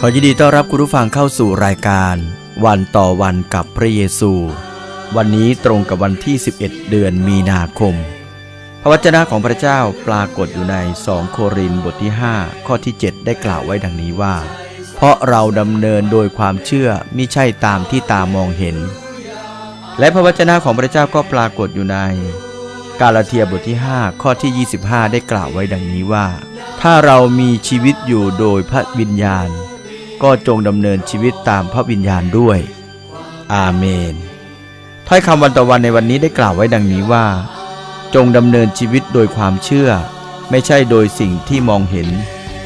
ขอยินดีต้อนรับคุณผู้ฟังเข้าสู่รายการ วันต่อวันกับพระเยซู วันนี้ตรงกับวันที่ 11 เดือนมีนาคม พระวจนะของพระเจ้าปรากฏอยู่ใน 2 โครินธ์บทที่ 5 ข้อที่ 7 ได้กล่าวไว้ดังนี้ว่า เพราะเราดำเนินโดยความเชื่อมิใช่ตามที่ตามองเห็น และพระวจนะของพระเจ้าก็ปรากฏอยู่ใน กาลาเทียบทที่ 5 ข้อที่ 25 ได้กล่าวไว้ดังนี้ว่า ถ้าเรามีชีวิตอยู่โดยพระวิญญาณ ก็จงดำเนินชีวิตตามพระวิญญาณด้วย อาเมน ถ้อยคำวันต่อวันในวันนี้ได้กล่าวไว้ดังนี้ว่า จงดำเนินชีวิตโดยความเชื่อ ไม่ใช่โดยสิ่งที่มองเห็น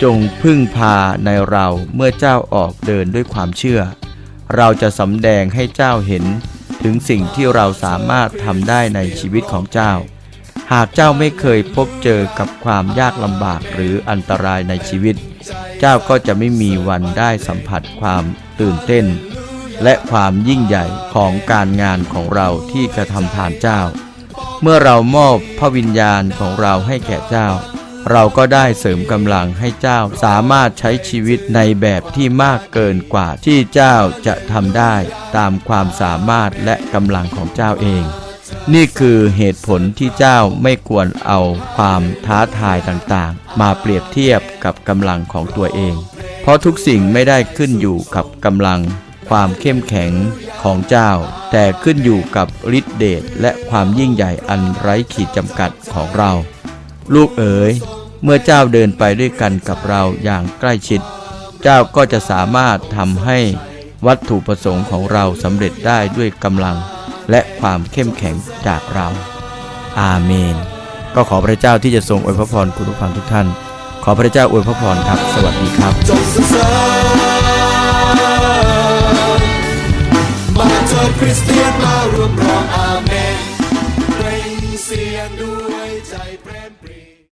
จงพึ่งพาในเราเมื่อเจ้าออกเดินด้วยความเชื่อ เราจะสำแดงให้เจ้าเห็นถึงสิ่งที่เราสามารถทำได้ในชีวิตของเจ้า หากเจ้าไม่เคยพบเจอกับความยากลำบากหรืออันตรายในชีวิต เจ้าก็จะไม่มีวันได้สัมผัสความตื่นเต้น และความยิ่งใหญ่ของการงานของเราที่กระทำผ่านเจ้า เมื่อเรามอบพระวิญญาณของเราให้แก่เจ้า เราก็ได้เสริมกำลังให้เจ้าสามารถใช้ชีวิตในแบบที่มากเกินกว่าที่เจ้าจะทำได้ตามความสามารถและกำลังของเจ้าเอง นี่คือเหตุผลที่เจ้าไม่ควรเอาความท้าทายต่างๆ มาเปรียบเทียบกับกำลังของตัวเอง เพราะทุกสิ่งไม่ได้ขึ้นอยู่กับกำลังความเข้มแข็งของเจ้า แต่ขึ้นอยู่กับฤทธิเดชและความยิ่งใหญ่อันไร้ขีดจำกัดของเรา ลูกเอ๋ย เมื่อเจ้าเดินไปด้วยกันกับเราอย่างใกล้ชิด เจ้าก็จะสามารถทำให้วัตถุประสงค์ของเราสำเร็จได้ด้วยกำลัง และความเข้มแข็งจากเรา อาเมน ก็ขอพระเจ้าที่จะทรงอวยพระพรคุณผู้ฟังทุกท่าน ขอพระเจ้าอวยพระพรครับ สวัสดีครับจงสรรเสริญมาเถิดคริสเตียนมารวมร้องอาเมนเปล่งเสียงด้วยใจเพลง